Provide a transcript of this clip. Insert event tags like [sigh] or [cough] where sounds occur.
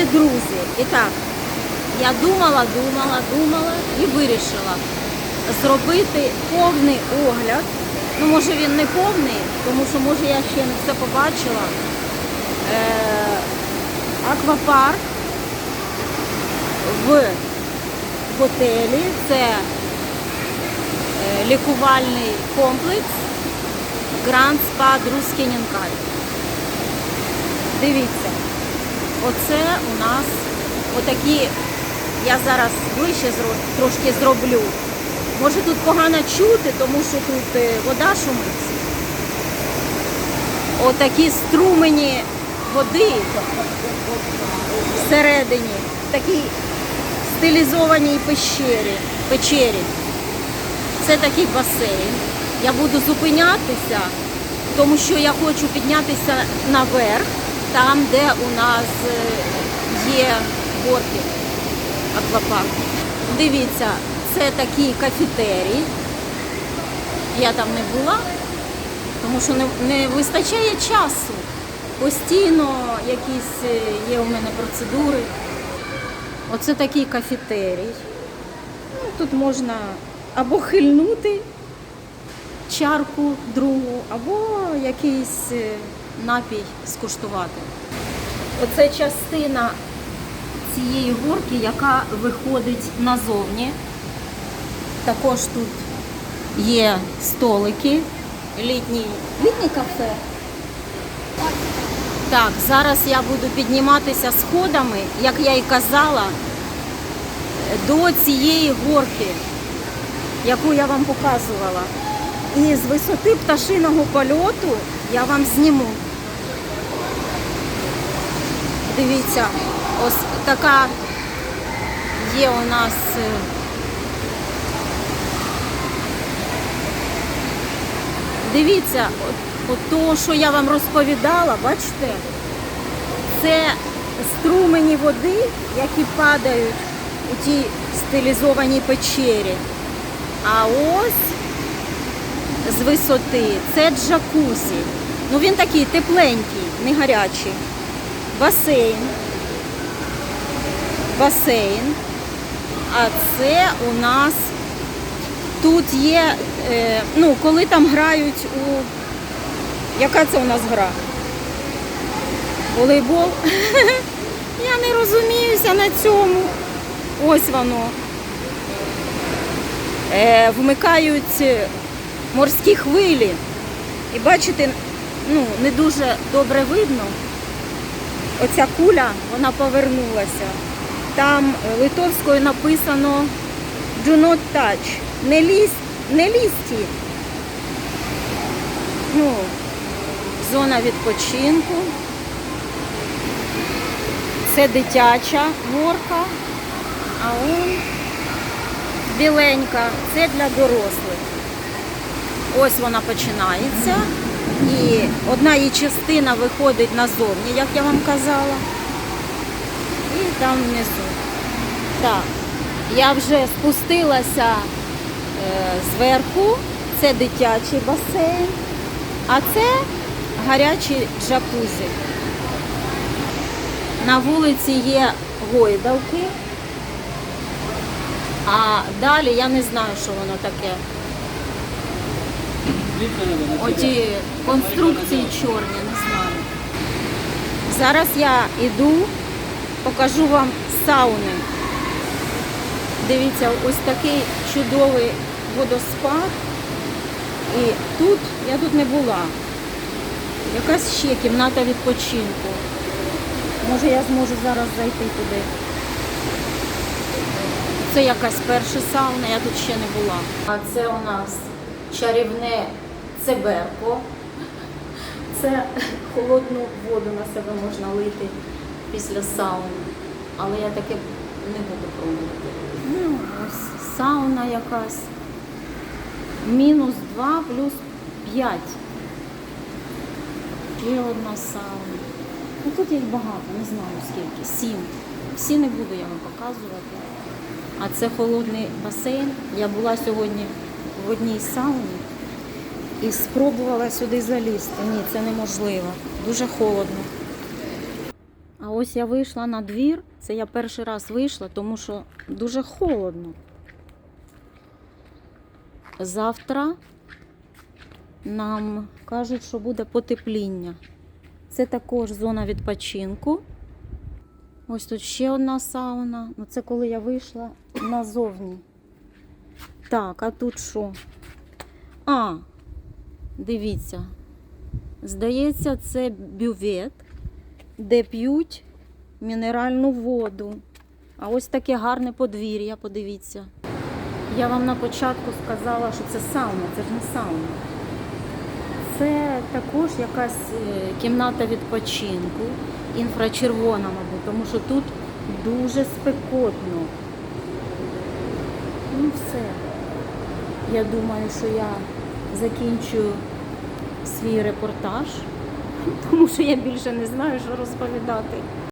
Любі друзі, і так, я думала, думала, думала і вирішила зробити повний огляд. Ну, може він не повний, тому що може я ще не все побачила. Е, аквапарк в готелі. Це е, лікувальний комплекс Гранд Спа Друскінінкаль. Дивіться, оце у нас отакі, я зараз ближче трошки зроблю. Може тут погано чути, тому що тут е, вода шумить. Отакі струмені води всередині, в такій стилізованій пещері. печері. Це такий басейн. Я буду зупинятися, тому що я хочу піднятися наверх, там, де у нас е, є горки аквапарку. Дивіться, це такий кафетерій. Я там не була, тому що не, не вистачає часу. Постійно якісь е, є у мене процедури. Оце такий кафетерій. Ну, тут можна або хильнути чарку другу, або якийсь е, напій скуштувати. Оце частина цієї горки, яка виходить назовні. Також тут є столики, літній, літній кафе. Так, зараз я буду підніматися сходами, як я і казала, до цієї горки, яку я вам показувала. І з висоти пташиного польоту я вам зніму. Дивіться, ось така є у нас. е, Дивіться, то, що я вам розповідала, бачите, це струмені води, які падають у тій стилізованій печері. А ось з висоти це джакузі. Ну він такий тепленький, не гарячий. Басейн. Басейн. А це у нас тут є, е, ну, коли там грають у. Яка це у нас гра? Волейбол? [laughs] Я не розуміюся на цьому. Ось воно. Е, вмикають морські хвилі. І бачите, ну, не дуже добре видно. Оця куля, вона повернулася. Там е, литовською написано Do not touch. Не лізь, не лізьте. Ну, зона відпочинку. Це дитяча горка, а он біленька, це для дорослих. Ось вона починається. І одна її частина виходить назовні, як я вам казала. І там внизу. Так, я вже спустилася е, зверху. Це дитячий басейн, а це гарячі джакузі. На вулиці є гойдалки, а далі я не знаю, що воно таке. Оті конструкції чорні, не знаю. Зараз я йду, покажу вам сауни. Дивіться, ось такий чудовий водоспад. І тут, я тут не була. Якась ще кімната відпочинку. Може я зможу зараз зайти туди. Це якась перша сауна, я тут ще не була. А це у нас чарівне цеберко. Це холодну воду на себе можна лити після сауни. Але я таке не буду пробувати. Ну, ось сауна якась. Мінус 2 плюс 5. Ще одна сауна. Ну тут їх багато, не знаю скільки. Сім. Всі не буду я вам показувати. А це холодний басейн. Я була сьогодні в одній сауні і спробувала сюди залізти. Ні, це неможливо. Дуже холодно. А ось я вийшла на двір. Це я перший раз вийшла, тому що дуже холодно. Завтра нам кажуть, що буде потепління. Це також зона відпочинку. Ось тут ще одна сауна. Ну, це коли я вийшла назовні. Так, а тут що? А, дивіться. Здається, це бювет, де п'ють мінеральну воду. А ось таке гарне подвір'я, подивіться. Я вам на початку сказала, що це сауна, це ж не сауна. Це також якась е, кімната відпочинку, інфрачервона, мабуть, тому що тут дуже спекотно. Ну все. Я думаю, що я закінчу свій репортаж, [laughs] тому що я більше не знаю, що розповідати.